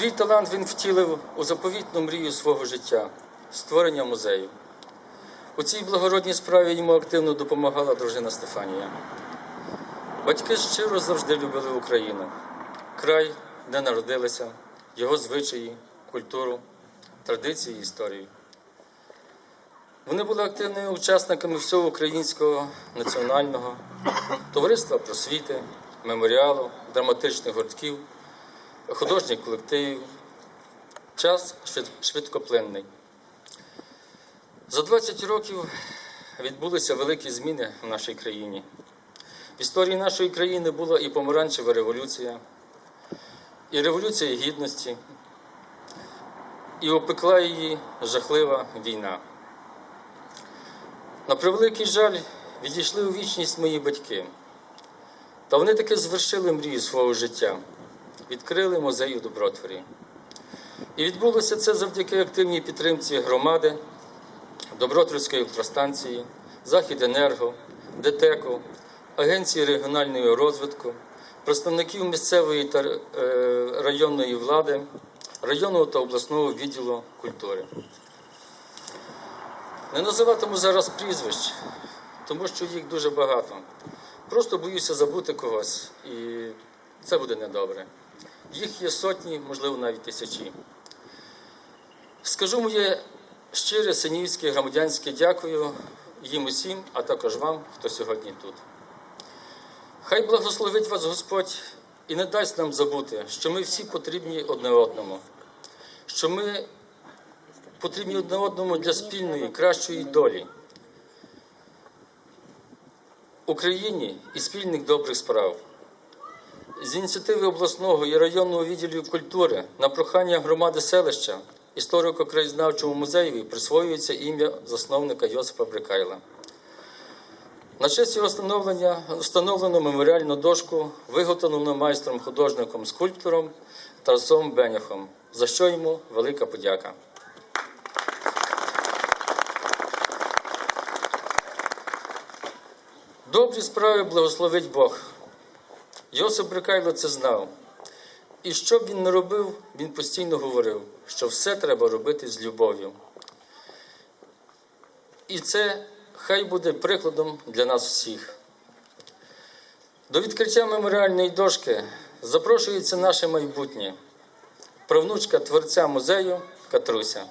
Свій талант він втілив у заповітну мрію свого життя створення музею. У цій благородній справі йому активно допомагала дружина Стефанія. Батьки щиро завжди любили Україну, край, де народилися, його звичаї, культуру, традиції і історію. Вони були активними учасниками всього українського національного товариства просвіти, меморіалу, драматичних гуртків, художніх колективів. Час швид- швидкоплинний. За 20 років відбулися великі зміни в нашій країні. В історії нашої країни була і помаранчева революція, і революція гідності, і опекла її жахлива війна. На превеликий жаль, відійшли у вічність мої батьки. Та вони таки звершили мрію свого життя, відкрили музей у Добротворі. І відбулося це завдяки активній підтримці громади, Добротворської електростанції, Західенерго, ДТЕКу, Агенції регіонального розвитку, представників місцевої та е, районної влади, районного та обласного відділу культури. Не називатиму зараз прізвищ, тому що їх дуже багато. Просто боюся забути когось, і це буде недобре. Їх є сотні, можливо, навіть тисячі. Скажу моє щире синівське громадянське дякую їм усім, а також вам, хто сьогодні тут. Хай благословить вас Господь і не дасть нам забути, що ми всі потрібні одне одному, що ми потрібні одне одному для спільної, кращої долі. Україні і спільних добрих справ. З ініціативи обласного і районного відділів культури на прохання громади селища історико-краєзнавчому музеєві присвоюється ім'я засновника Йосипа Брикайла. На честь його встановлення встановлено меморіальну дошку, виготовлену майстром художником скульптором Тарасом Беняхом, за що йому велика подяка. Добрі справи благословить Бог. Йосип Брикайло це знав. І що б він не робив, він постійно говорив, що все треба робити з любов'ю. І це хай буде прикладом для нас всіх. До відкриття меморіальної дошки запрошується наше майбутнє, правнучка творця музею Катруся.